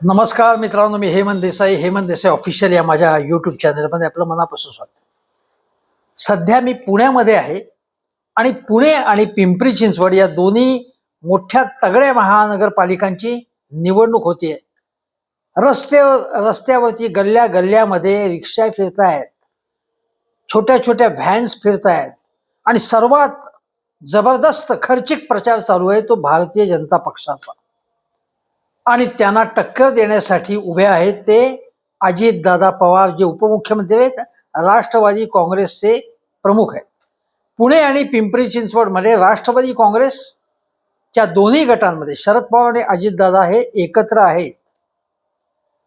नमस्कार मित्रांनो मी हेमंत देसाई. हेमंत देसाई ऑफिशियल या माझ्या यूट्यूब चॅनलमध्ये आपलं मनापासून स्वागत. सध्या मी पुण्यामध्ये आहे आणि पुणे आणि पिंपरी चिंचवड या दोन्ही मोठ्या तगड्या महानगरपालिकांची निवडणूक होतीये. रस्ते रस्त्यावरती गल्ल्या गल्ल्यामध्ये रिक्षा फिरतायत छोट्या छोट्या व्हॅन्स फिरतायत आणि सर्वात जबरदस्त खर्चिक प्रचार चालू आहे तो भारतीय जनता पक्षाचा. आणि त्यांना टक्कर देण्यासाठी उभे आहेत ते अजितदादा पवार जे उपमुख्यमंत्री आहेत राष्ट्रवादी काँग्रेसचे प्रमुख आहेत. पुणे आणि पिंपरी चिंचवडमध्ये राष्ट्रवादी काँग्रेसच्या दोन्ही गटांमध्ये शरद पवार आणि अजितदादा हे एकत्र आहेत.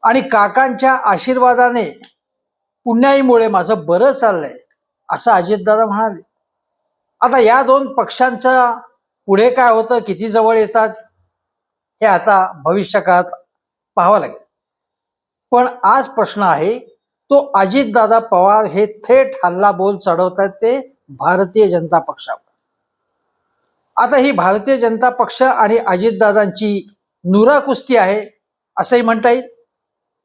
आणि काकांच्या आशीर्वादाने पुण्याईमुळे माझं बरं चाललंय असं अजितदादा म्हणाले. आता या दोन पक्षांच्या पुढे काय होतं किती जवळ येतात हे आता भविष्य काळात पाहावं लागेल. पण आज प्रश्न आहे तो अजितदादा पवार हे थेट हल्ला बोल चढवतात ते भारतीय जनता पक्षावर. आता ही भारतीय जनता पक्ष आणि अजितदादांची नुरा कुस्ती आहे असंही म्हणता येईल.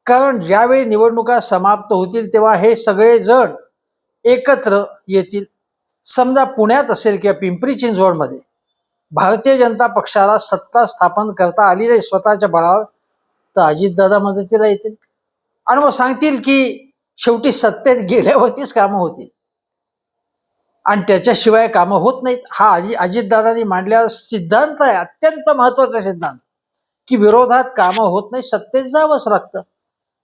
कारण ज्यावेळी निवडणुका समाप्त होतील तेव्हा हे सगळे जण एकत्र येतील. समजा पुण्यात असेल किंवा पिंपरी चिंचवडमध्ये भारतीय जनता पक्षाला सत्ता स्थापन करता आली नाही स्वतःच्या बळावर तर अजितदादा मदतीला येतील. आणि मग सांगतील की शेवटी सत्तेत गेल्यावरतीच कामं होतील. आणि त्याच्याशिवाय कामं होत नाहीत. हा अजि अजितदादांनी मांडलेला सिद्धांत आहे अत्यंत महत्त्वाचा सिद्धांत. की विरोधात कामं होत नाही सत्तेत जावंच लागतं.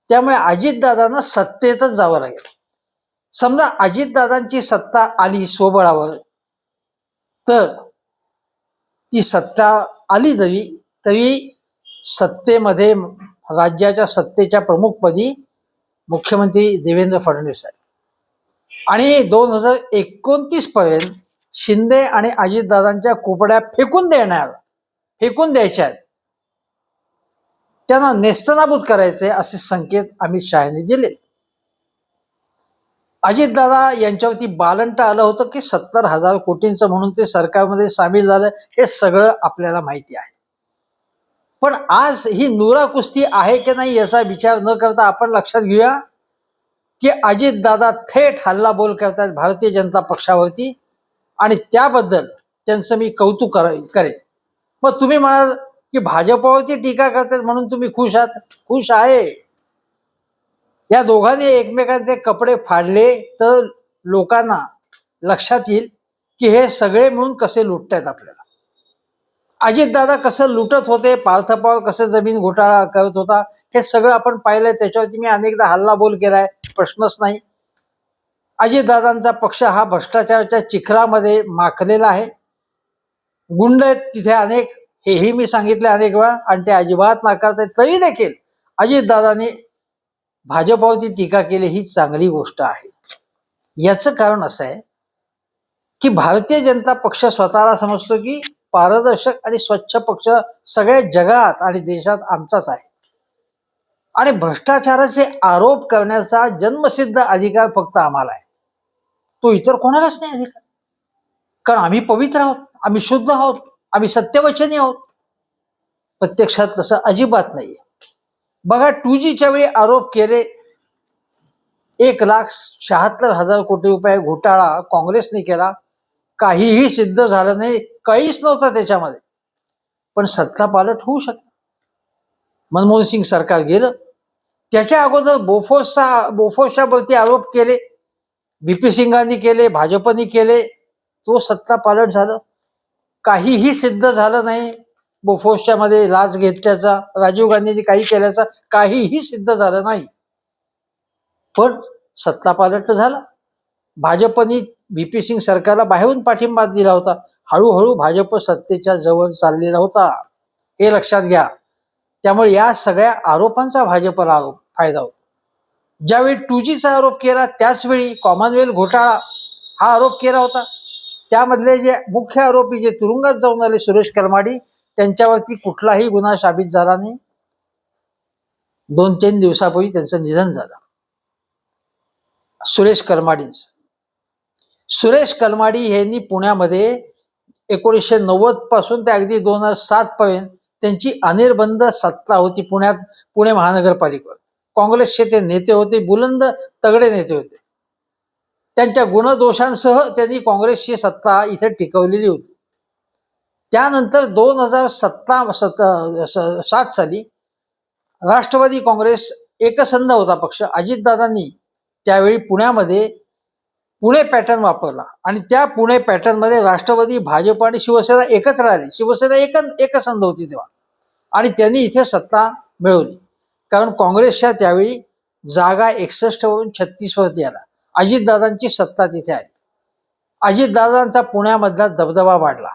त्यामुळे अजितदादांना सत्तेतच जावं लागेल. समजा अजितदादांची सत्ता आली स्वबळावर तर ती सत्ता आली जरी तरी सत्तेमध्ये राज्याच्या सत्तेच्या प्रमुखपदी मुख्यमंत्री देवेंद्र फडणवीस आहेत. आणि दोन हजार एकोणतीस पर्यंत शिंदे आणि अजितदादांच्या कोपड्या फेकून देणार फेकून द्यायच्या आहेत. त्यांना नेस्तनाबूत करायचे असे संकेत अमित शहानी दिले. अजितदादा यांच्यावरती बालंट आलं होतं की सत्तर हजार कोटींचं म्हणून ते सरकारमध्ये सामील झालं हे सगळं आपल्याला माहिती आहे. पण आज ही नुरा कुस्ती आहे की नाही याचा विचार न करता आपण लक्षात घेऊया की अजितदादा थेट हल्ला बोल करतात भारतीय जनता पक्षावरती आणि त्याबद्दल त्यांचं मी कौतुक करेन. मग तुम्ही म्हणाल की भाजपावरती टीका करतात म्हणून तुम्ही खुश आहात? खुश आहे. या दोघांनी एकमेकांचे कपडे फाडले तर लोकांना लक्षात येईल की हे सगळे मिळून कसे लुटतायत आपल्याला. अजितदादा कसं लुटत होते पार्थ पवार कसं जमीन घोटाळा करत होता हे सगळं आपण पाहिलंय. त्याच्यावरती मी अनेकदा हल्ला बोल केलाय प्रश्नच नाही. अजितदादांचा पक्ष हा भ्रष्टाचाराच्या चिखलामध्ये माखलेला आहे. गुंड आहेत तिथे अनेक हेही मी सांगितले अनेक वेळा आणि ते अजिबात नाकारतात तरी देखील अजितदादांनी भाजपावरती टीका केली ही चांगली गोष्ट आहे. याचं कारण असं आहे की भारतीय जनता पक्ष स्वतःला समजतो की पारदर्शक आणि स्वच्छ पक्ष सगळ्या जगात आणि देशात आमचाच आहे. आणि भ्रष्टाचाराचे आरोप करण्याचा जन्मसिद्ध अधिकार फक्त आम्हाला आहे. तो इतर कोणालाच नाही अधिकार. कारण आम्ही पवित्र आहोत आम्ही शुद्ध आहोत आम्ही सत्यवचनी आहोत. प्रत्यक्षात तसं अजिबात नाहीये. बघा टू जीच्या वेळी आरोप केले. एक लाख शहात्तर हजार कोटी रुपये घोटाळा काँग्रेसने केला. काहीही सिद्ध झालं नाही काहीच नव्हतं त्याच्यामध्ये. पण सत्ता पालट होऊ शकत. मनमोहन सिंग सरकार गेलं. त्याच्या अगोदर बोफोसचा बोफोसच्या वरती आरोप केले. व्ही सिंगांनी केले भाजपनी केले. तो सत्ता पालट झालं. काहीही सिद्ध झालं नाही. बोफोर्सच्या मध्ये लाच घेतल्याचा राजीव गांधींनी काही केल्याचा काहीही सिद्ध झालं नाही. पण सत्ता पालट झाला. भाजपनी व्ही सिंग सरकारला बाहेरून पाठिंबा दिला होता. हळूहळू भाजप सत्तेच्या जवळ चाललेला होता. हे लक्षात घ्या. त्यामुळे या सगळ्या आरोपांचा भाजपला आरोप फायदा होतो. ज्यावेळी टू जीचा आरोप केला त्याचवेळी कॉमनवेल्थ घोटाळा हा आरोप केला होता. त्यामधले जे मुख्य आरोपी जे तुरुंगात जाऊन आले सुरेश करमाडी त्यांच्यावरती कुठलाही गुन्हा साबित झाला नाही. दोन तीन दिवसापूर्वी त्यांचं निधन झालं. सुरेश करमाडींच सुरेश कलमाडी यांनी पुण्यामध्ये एकोणीसशे नव्वदपासून ते अगदी दोन हजार सात पर्यंत त्यांची अनिर्बंध सत्ता होती पुण्यात पुणे महानगरपालिकेवर. काँग्रेसचे ते नेते होते बुलंद तगडे नेते होते. त्यांच्या गुणदोषांसह त्यांनी काँग्रेसची सत्ता इथे टिकवलेली होती. त्यानंतर दोन हजार सत्ता सत सात साली राष्ट्रवादी काँग्रेस एकसंध होता पक्ष. अजितदादांनी त्यावेळी पुण्यामध्ये पुणे पॅटर्न वापरला. आणि त्या पुणे पॅटर्नमध्ये राष्ट्रवादी भाजप आणि शिवसेना एकत्र आली. शिवसेना एक एकसंध होती तेव्हा. आणि त्यांनी इथे सत्ता मिळवली. कारण काँग्रेसच्या त्यावेळी जागा एकसष्ट वरून छत्तीस आला. अजितदादांची सत्ता तिथे आली. अजितदादांचा पुण्यामधला दबदबा वाढला.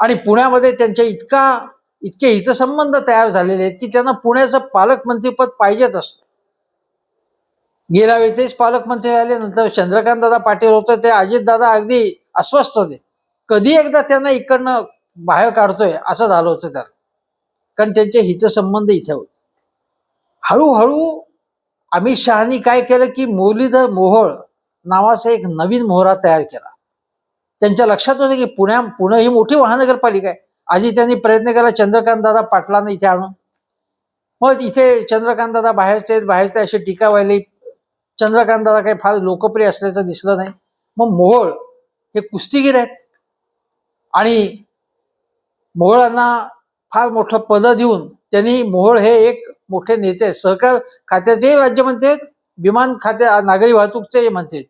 आणि पुण्यामध्ये त्यांच्या इतका इतके हितसंबंध तयार झालेले आहेत की त्यांना पुण्याचं पालकमंत्रीपद पाहिजेच असतं. गेल्या वेळी तेच पालकमंत्री झाले नंतर चंद्रकांत दादा पाटील होते ते अजितदादा अगदी अस्वस्थ होते. कधी एकदा त्यांना इकडनं बाहेर काढतोय असं झालं होतं त्याला. कारण त्यांचे हितसंबंध इथे होते. हळूहळू अमित शहानी काय केलं की मुरलीधर मोहोळ नावाचा एक नवीन मोहरा तयार केला. त्यांच्या लक्षात होतं की पुण्या पुणे ही मोठी महानगरपालिका आहे. आधी त्यांनी प्रयत्न केला चंद्रकांत दादा पाटलांना इथे आणून. मग इथे चंद्रकांत दादा बाहेरचे आहेत, बाहेरचे अशी टीका व्हायली चंद्रकांत दादा काही फार लोकप्रिय असल्याचं दिसलं नाही. मग मोहोळ हे कुस्तीगीर आहेत. आणि मोहोळांना फार मोठं पद देऊन त्यांनी मोहोळ हे एक मोठे नेते आहेत. सहकार खात्याचे राज्यमंत्री आहेत विमान खात्या नागरी वाहतूकचे मंत्री आहेत.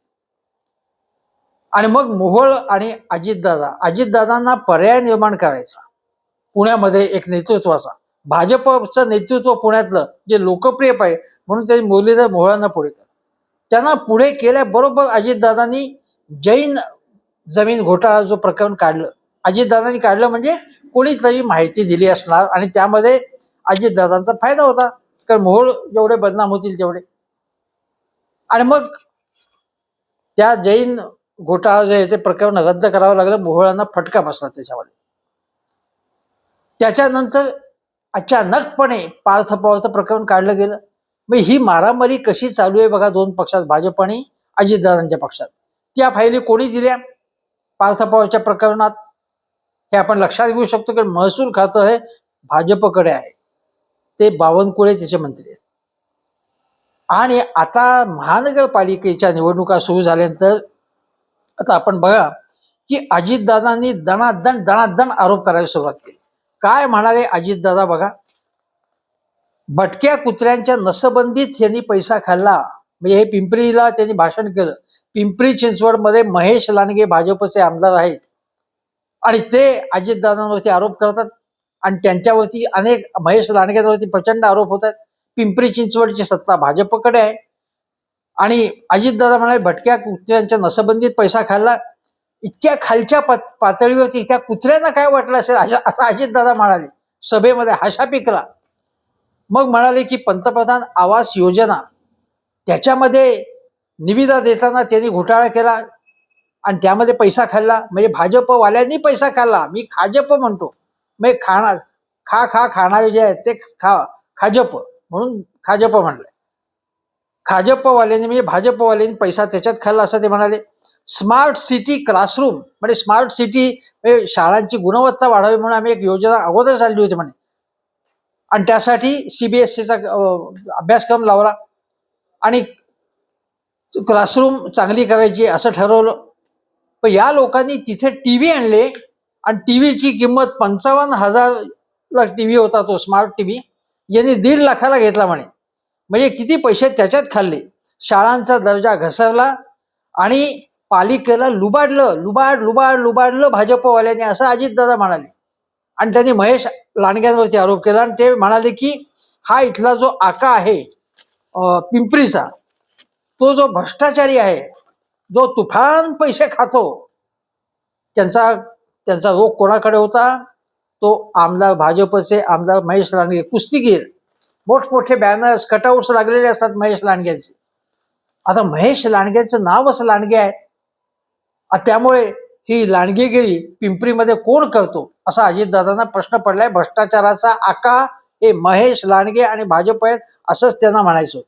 आणि मग मोहोळ आणि अजितदादा अजितदादांना पर्याय निर्माण करायचा. पुण्यामध्ये एक नेतृत्वाचा भाजपचं नेतृत्व पुण्यातलं जे लोकप्रिय पाहिजे म्हणून त्यांनी मुरलीधर मोहोळांना पुढे केलं. त्यांना पुढे केल्याबरोबर अजितदादांनी जैन जमीन घोटाळा जो प्रकरण काढलं अजितदादांनी काढलं म्हणजे कोणीतरी माहिती दिली असणार आणि त्यामध्ये अजितदादांचा फायदा होता. कारण मोहोळ जेवढे बदनाम होतील तेवढे. आणि मग त्या जैन घोटाळा जे आहे ते प्रकरण रद्द करावं लागलं मोहोळांना फटका बसला त्याच्यामध्ये. त्याच्यानंतर अचानकपणे पार्थ पवारचं प्रकरण काढलं गेलं. मग ही मारामारी कशी चालू आहे बघा दोन पक्षात भाजप आणि अजितदादांच्या पक्षात. त्या फायली कोणी दिल्या? पार्थ पवारच्या प्रकरणात? हे आपण लक्षात घेऊ शकतो की महसूल खातं हे भाजपकडे आहे. ते बावनकुळे त्याचे मंत्री आहेत. आणि आता महानगरपालिकेच्या निवडणुका सुरू झाल्यानंतर आता आपण बघा की अजितदादांनी दणादण दणादण आरोप करायला सुरुवात केली. काय म्हणाले अजितदादा बघा? भटक्या कुत्र्यांच्या नसबंदीत यांनी पैसा खाल्ला. म्हणजे हे पिंपरीला त्यांनी भाषण केलं. पिंपरी चिंचवडमध्ये महेश लांडगे भाजपचे आमदार आहेत. आणि ते अजितदादांवरती आरोप करतात. आणि त्यांच्यावरती अनेक महेश लांडग्यांवरती प्रचंड आरोप होतात. पिंपरी चिंचवडची सत्ता भाजपकडे आहे. आणि अजितदादा म्हणाले भटक्या कुत्र्यांच्या नसबंदीत पैसा खाल्ला. इतक्या खालच्या पात- पातळीवरती त्या कुत्र्यांना काय वाटलं असेल? अशा- असं अजितदादा म्हणाले. सभेमध्ये हाशा पिकला. मग म्हणाले की पंतप्रधान आवास योजना त्याच्यामध्ये निविदा देताना त्यांनी घोटाळा केला आणि त्यामध्ये पैसा खाल्ला. म्हणजे भाजपवाल्यांनी पैसा खाल्ला. मी खाजप म्हणतो. म्हणजे खाणार खा खा खाणारे जे आहेत ते खा खाजप म्हणून खाजप म्हणलंय खाजपवाल्यांनी म्हणजे भाजपवाल्यांनी पैसा त्याच्यात खाल्ला असं ते म्हणाले. स्मार्ट सिटी क्लासरूम म्हणजे स्मार्ट सिटी म्हणजे शाळांची गुणवत्ता वाढावी म्हणून आम्ही एक योजना अगोदर चालली होती म्हणे. आणि त्यासाठी सीबीएसईचा अभ्यासक्रम लावला. आणि क्लासरूम चांगली करायची असं ठरवलं. पण या लोकांनी तिथे टी व्ही आणले आणि टी व्हीची किंमत पंचावन्न हजार टी व्ही होता तो स्मार्ट टी व्ही यांनी दीड लाखाला घेतला म्हणे. म्हणजे किती पैसे त्याच्यात खाल्ले? शाळांचा दर्जा घसरला आणि पालिकेला लुबाडलं लुबाड लुबाड लुबाडलं भाजपवाल्यांनी असं अजितदादा म्हणाले. आणि त्यांनी महेश लांडग्यांवरती आरोप केला आणि ते म्हणाले की हा इथला जो आका आहे पिंपरीचा तो जो भ्रष्टाचारी आहे जो तुफान पैसे खातो त्यांचा त्यांचा रोग कोणाकडे होता? तो आमदार भाजपचे आमदार महेश लांडगे कुस्तीगीर मोठमोठे बॅनर्स कटआउट्स लागलेले असतात महेश लांडग्यांचे. आता महेश लांडग्यांचं नावच लांडगे आहे. त्यामुळे ही लांडगेगिरी पिंपरीमध्ये कोण करतो? असा अजितदादांना प्रश्न पडलाय. भ्रष्टाचाराचा आका हे महेश लांडगे आणि भाजप आहेत असंच त्यांना म्हणायचं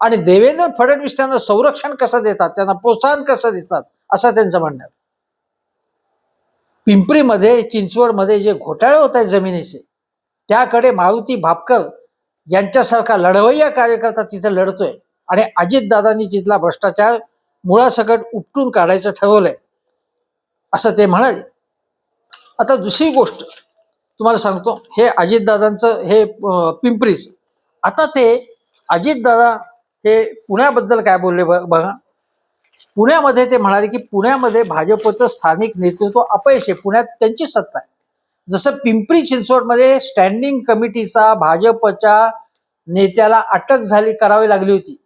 आणि देवेंद्र फडणवीस त्यांना संरक्षण कसं देतात? त्यांना प्रोत्साहन कसं देतात? असं त्यांचं म्हणणं आहे. पिंपरीमध्ये चिंचवडमध्ये जे घोटाळे होत आहेत जमिनीचे त्याकडे मारुती भापकर यांच्यासारखा लढवय्या कार्यकर्ता तिथं लढतोय. आणि अजितदादांनी तिथला भ्रष्टाचार मुळासकट उपटून काढायचं ठरवलंय. असं ते म्हणाले. आता दुसरी गोष्ट तुम्हाला सांगतो. हे अजितदादांचं हे पिंपरीच. आता ते अजितदादा हे पुण्याबद्दल काय बोलले ब- बघा. पुण्यामध्ये ते म्हणाले की पुण्यामध्ये भाजपचं स्थानिक नेतृत्व अपयश आहे. पुण्यात त्यांची सत्ता आहे. जसं पिंपरी चिंचवडमध्ये स्टँडिंग कमिटीचा भाजपच्या नेत्याला अटक झाली करावी लागली होती.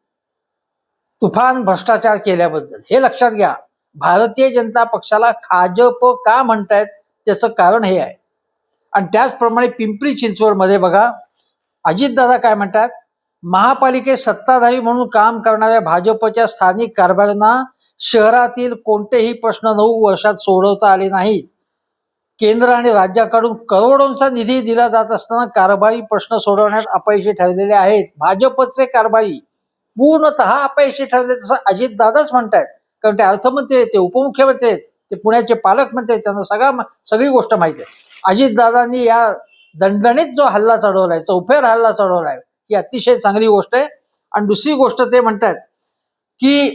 तुफान भ्रष्टाचार केल्याबद्दल. हे लक्षात घ्या. भारतीय जनता पक्षाला खाजप का म्हणतायत त्याचं कारण हे आहे. आणि त्याचप्रमाणे पिंपरी चिंचवडमध्ये बघा अजितदादा काय म्हणतात महापालिकेत सत्ताधारी म्हणून काम करणाऱ्या भाजपच्या स्थानिक कारभारांना शहरातील कोणतेही प्रश्न नऊ वर्षात सोडवता आले नाहीत. केंद्र आणि राज्याकडून करोडोंचा निधी दिला जात असताना कारभारी प्रश्न सोडवण्यात अपयशी ठरलेले आहेत. भाजपचे कारभारी पूर्णतः अपयशी ठरले तसं अजितदादाच म्हणतायत. कारण ते अर्थमंत्री आहेत ते उपमुख्यमंत्री आहेत ते पुण्याचे पालकमंत्री आहेत त्यांना सगळा सगळी गोष्ट माहिती आहे. अजितदादांनी या दणदणीत जो हल्ला चढवलाय चौफेर हल्ला चढवलाय ही अतिशय चांगली गोष्ट आहे. आणि दुसरी गोष्ट ते म्हणतात की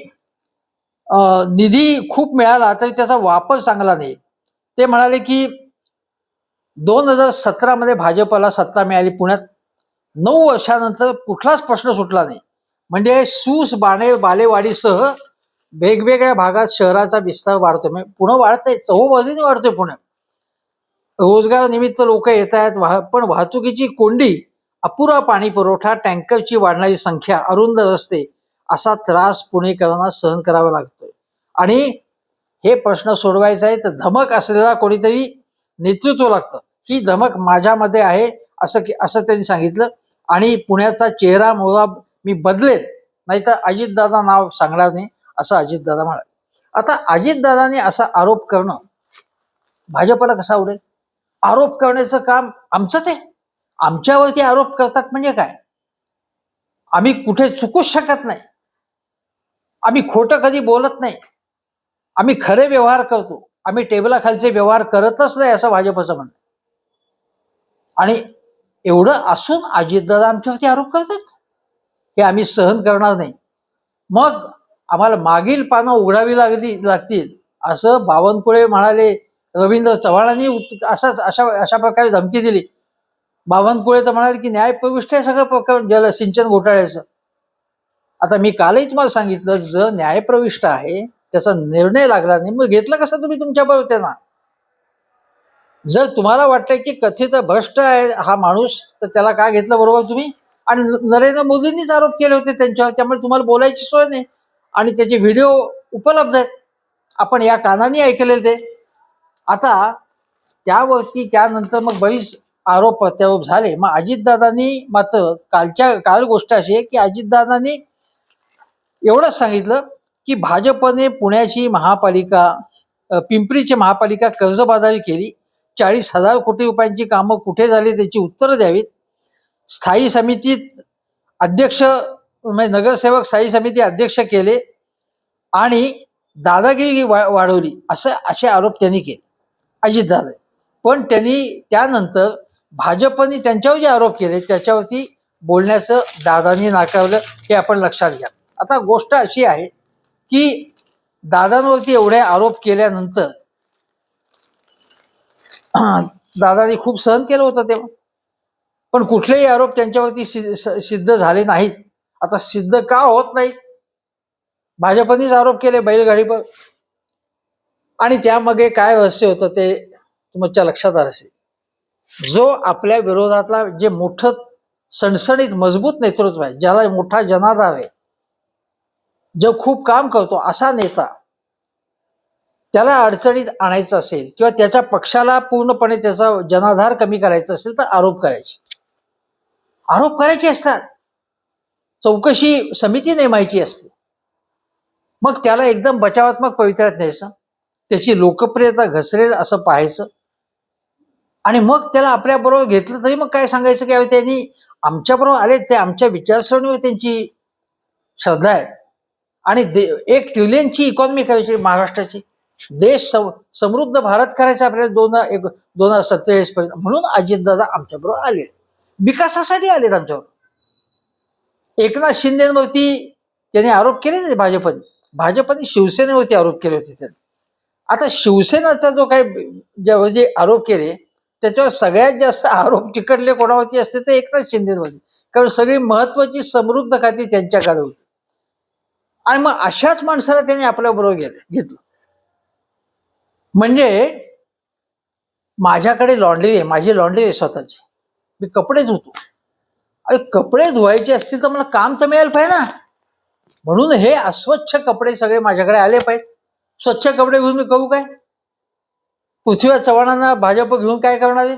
अं, निधी खूप मिळाला तरी त्याचा वापर चांगला नाही. ते म्हणाले की दोन हजार सतरामध्ये भाजपला सत्ता मिळाली पुण्यात. नऊ वर्षानंतर कुठलाच प्रश्न सुटला नाही. म्हणजे सूस बाणे बालेवाडीसह वेगवेगळ्या भागात शहराचा विस्तार वाढतोय. म्हणजे पुणे वाढतंय चहूबाजूने वाढतोय पुणे. रोजगार निमित्त लोक येत आहेत वाह पण वाहतुकीची कोंडी अपुरा पाणी पुरवठा टँकरची वाढणारी संख्या अरुंद रस्ते असा त्रास पुणेकरांना सहन करावा लागतोय. आणि हे प्रश्न सोडवायचा आहे तर धमक असलेला कोणीतरी नेतृत्व लागतं. ही धमक माझ्यामध्ये आहे असं की असं त्यांनी सांगितलं. आणि पुण्याचा चेहरा मोहरा मी बदलेल नाहीतर अजितदादा नाव सांगणार नाही असं अजितदादा म्हणाले. आता अजितदादाने असा आरोप करणं भाजपला कसा आवडेल? आरोप करण्याचं काम आमचंच आहे. आमच्यावरती आरोप करतात म्हणजे काय? आम्ही कुठे चुकूच शकत नाही. आम्ही खोटं कधी बोलत नाही. आम्ही खरे व्यवहार करतो. आम्ही टेबलाखालचे व्यवहार करतच नाही असं भाजपचं म्हणणं आणि एवढं असून अजितदादा आमच्यावरती आरोप करतात. हे आम्ही सहन करणार नाही. मग आम्हाला मागील पानं उघडावी लागली लागतील असं बावनकुळे म्हणाले रवींद्र चव्हाणांनी उत- असाच अशा अशा प्रकारे धमकी दिली. बावनकुळे तर म्हणाले की न्यायप्रविष्ट आहे सगळं प्रकरण जल सिंचन घोटाळ्याचं. आता मी कालही तुम्हाला सांगितलं जर न्यायप्रविष्ट आहे त्याचा निर्णय लागला नाही. मग घेतलं कसं तुम्ही तुमच्या बरोबर जर तुम्हाला वाटतंय की कथित भ्रष्ट आहे हा माणूस तर त्याला का घेतलं बरोबर तुम्ही? आणि नरेंद्र मोदींनीच आरोप केले होते त्यांच्यावर त्यामुळे तुम्हाला बोलायची सोय नाही. आणि त्याचे व्हिडिओ उपलब्ध आहेत. आपण या कानाने ऐकलेले ते. आता त्यावरती त्यानंतर मग बरीच आरोप प्रत्यारोप झाले. मग अजितदादांनी मात्र कालच्या काल गोष्ट अशी आहे की अजितदादांनी एवढंच सांगितलं की भाजपने पुण्याची महापालिका पिंपरीची महापालिका कर्जबाजारी केली. चाळीस हजार कोटी रुपयांची कामं कुठे झाली त्याची उत्तरं द्यावीत. स्थायी समितीत अध्यक्ष म्हणजे नगरसेवक स्थायी समिती अध्यक्ष केले आणि दादागिरी वा- वाढवली असं असे आरोप त्यांनी केले. अजितदादा. पण त्यांनी त्यानंतर भाजपने त्यांच्यावर जे आरोप केले त्याच्यावरती बोलण्याचं दादांनी नाकारलं हे आपण लक्षात घ्या. आता गोष्ट अशी आहे की दादांवरती एवढे आरोप केल्यानंतर दादांनी खूप सहन केलं होतं तेव्हा. पण कुठलेही आरोप त्यांच्यावरती सिद्ध झाले नाहीत. आता सिद्ध का होत नाहीत? भाजपनेच आरोप केले बैलगाडीवर आणि त्यामागे काय रहस्य होतं ते तुमच्या लक्षात आलं असेल. जो आपल्या विरोधातला जे मोठं सणसणीत मजबूत नेतृत्व आहे ज्याला मोठा जनाधार आहे जो खूप काम करतो असा नेता त्याला अडचणीत आणायचं असेल किंवा त्याच्या पक्षाला पूर्णपणे त्याचा जनाधार कमी करायचा असेल तर आरोप करायचे. आरोप करायचे असतात. चौकशी समिती नेमायची असते. मग त्याला एकदम बचावात्मक पवित्र्यात न्यायचं. त्याची लोकप्रियता घसरेल असं पाहायचं. आणि मग त्याला आपल्याबरोबर घेतलं तरी मग काय सांगायचं की त्यांनी आमच्याबरोबर आले ते आमच्या विचारसरणीवर त्यांची श्रद्धा आहे. आणि दे एक ट्रिलियनची इकॉनॉमी करायची महाराष्ट्राची. देश सम- समृद्ध भारत करायचा आपल्याला दोन एक दोन हजार सत्तेचाळीस पर्यंत. म्हणून अजितदादा आमच्याबरोबर आले. विकासासाठी आलेत आमच्यावर. एकनाथ शिंदेवरती त्यांनी आरोप केले भाजपने. भाजपने शिवसेनेवरती आरोप केले होते त्यांनी. आता शिवसेनाचा जो काही जे जे आरोप केले त्याच्यावर सगळ्यात जास्त आरोप चिकटले कोणावरती असते ते एकनाथ शिंदेवरती. कारण सगळी महत्वाची समृद्ध खाती त्यांच्याकडे होती. आणि मग अशाच माणसाला त्यांनी आपल्या बरोबर घेतलं. म्हणजे माझ्याकडे लॉन्ड्री आहे माझी लॉन्ड्री आहे स्वतःची. मी कपडे धुतो. अरे कपडे धुवायचे असतील तर मला काम तर मिळायला पाहिजे ना. म्हणून हे अस्वच्छ कपडे सगळे माझ्याकडे आले पाहिजे. स्वच्छ कपडे घेऊन मी करू काय? पृथ्वीराज चव्हाणांना भाजप घेऊन काय करणार आहे?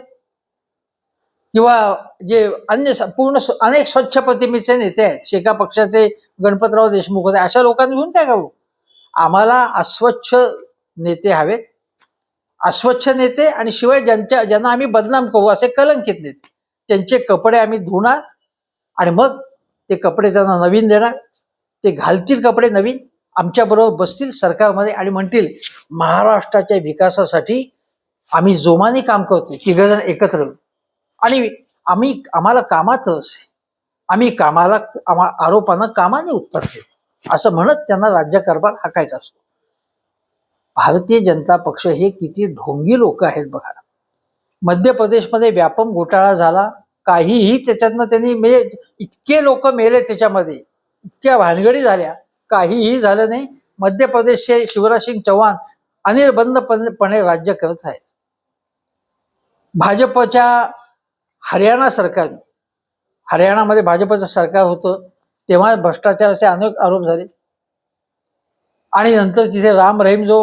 किंवा जे अन्य पूर्ण अनेक स्वच्छ प्रतिमेचे नेते आहेत. शेका पक्षाचे गणपतराव देशमुख होते. अशा लोकांनी घेऊन काय करू आम्हाला अस्वच्छ नेते हवेत. अस्वच्छ नेते आणि शिवाय ज्यांच्या ज्यांना आम्ही बदनाम करू असे कलंकित नेते. त्यांचे कपडे आम्ही धुणार आणि मग ते कपडे त्यांना नवीन देणार. ते घालतील कपडे नवीन. आमच्याबरोबर बसतील सरकारमध्ये आणि म्हणतील महाराष्ट्राच्या विकासासाठी आम्ही जोमाने काम करतो तिघजण एकत्र. आणि आम्ही आम्हाला कामातच आहे. आम्ही कामाला आम्हा आरोपांना कामाने उत्तर देऊ. असं म्हणत त्यांना राज्यकारभार हाकायचा असतो. भारतीय जनता पक्ष हे किती ढोंगी लोक आहेत बघा. मध्य प्रदेशमध्ये व्यापम घोटाळा झाला. काहीही त्याच्यातनं त्यांनी म्हणजे इतके लोक मेले त्याच्यामध्ये. इतक्या भानगडी झाल्या. काहीही झालं नाही. मध्य प्रदेशचे शिवराज सिंग चौहान अनिर्बंधपणे राज्य करत आहेत. भाजपच्या हरियाणा सरकारने हरियाणामध्ये भाजपचं सरकार होतं तेव्हा भ्रष्टाचाराचे अनेक आरोप झाले. आणि नंतर तिथे राम रहीम जो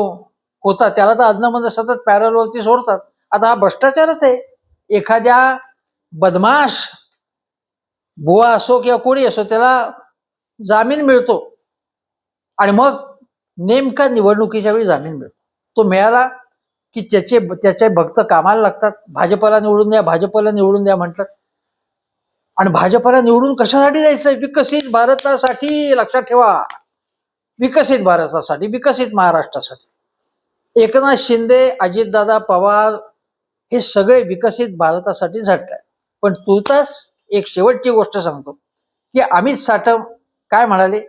होता त्याला तर अदनमधनं सतत पॅरलवरती सोडतात. आता हा भ्रष्टाचारच आहे. एखाद्या बदमाश बुवा असो किंवा कोणी असो त्याला जामीन मिळतो. आणि मग नेमका निवडणुकीच्या वेळी जामीन मिळतो. तो मिळाला की त्याचे त्याचे भक्त कामाला लागतात. भाजपला निवडून द्या भाजपला निवडून द्या म्हणतात आणि भाजपला निवडून कशासाठी जायचं विकसित भारतासाठी लक्षात ठेवा. विकसित भारतासाठी विकसित महाराष्ट्रासाठी. एकनाथ शिंदे अजितदादा पवार हे सगळे विकसित भारतासाठी झटतात पण तुर्तास एक शेवटची गोष्ट सांगतो की अमित साटम काय म्हणाले?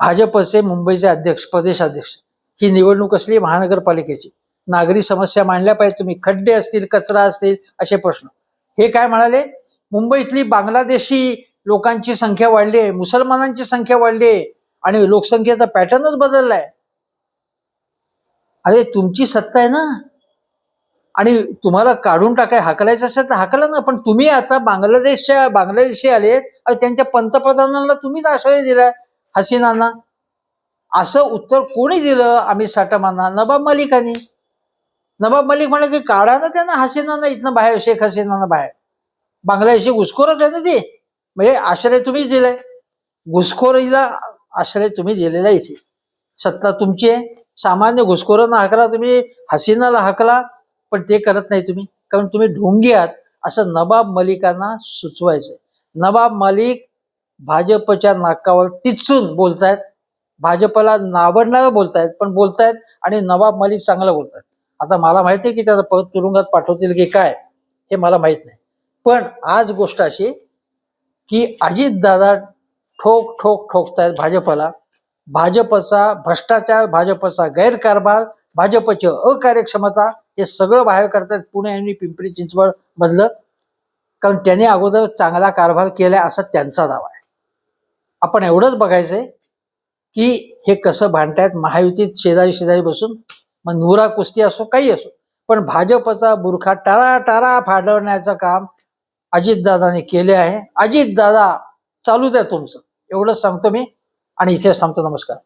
भाजपचे मुंबईचे अध्यक्ष प्रदेशाध्यक्ष ही निवडणूक असली महानगरपालिकेची. नागरी समस्या मांडल्या पाहिजे तुम्ही. खड्डे असतील कचरा असतील असे प्रश्न. हे काय म्हणाले? मुंबईतली बांगलादेशी लोकांची संख्या वाढली आहे मुसलमानांची संख्या वाढली आहे आणि लोकसंख्येचा पॅटर्नच बदललाय. अरे तुमची सत्ता आहे ना? आणि तुम्हाला काढून टाकाय हाकलायचं असेल तर हाकला ना पण तुम्ही आता बांगलादेशच्या बांगलादेशी आले आणि त्यांच्या पंतप्रधानांना तुम्हीच आश्रय दिलाय हसीनांना. असं उत्तर कोणी दिलं आम्ही साटमांना नवाब मलिकांनी. नवाब मलिक म्हणे की काढा ना त्यांना हसीनांना इथनं बाहेर शेख हसीनांना बाहेर. बांगलादेशी घुसखोरच आहे ना ते? म्हणजे आश्रय तुम्हीच दिलाय. घुसखोरीला आश्रय तुम्ही दिलेला आहे. सत्ता तुमची आहे. सामान्य घुसखोरांना हाकला तुम्ही हसीनाला हाकला पण ते करत नाही तुम्ही. कारण तुम्ही ढोंगी आहात. असं नवाब मलिकांना सुचवायचंय. नवाब मलिक भाजपच्या नाकावर टिचून बोलतायत. भाजपला नावडणारं बोलतायत पण बोलतायत आणि नवाब मलिक चांगलं बोलतायत. आता मला माहिती आहे की त्याला परत तुरुंगात पाठवतील की काय? हे मला माहीत नाही. पण आज गोष्ट अशी की अजितदादा ठोक ठोक ठोकतायत भाजपला. भाजपचा भ्रष्टाचार भाजपचा गैरकारभार भाजपची अकार्यक्षमता हे सगळं बाहेर करतायत पुणे आणि पिंपरी चिंचवड मधलं. कारण त्याने अगोदर चांगला कारभार केलाय असा त्यांचा दावा आहे. आपण एवढंच बघायचंय की हे कसं भांडतायत. महायुतीत शेजारी शेजारी बसून. मग नुरा कुस्ती असो काही असो. पण भाजपचा बुरखा टारा टारा फाडवण्याचं काम अजितदादाने केले आहे. अजितदादा चालू द्या तुमचं. एवढंच सांगतो मी आणि इथे सांगतो नमस्कार.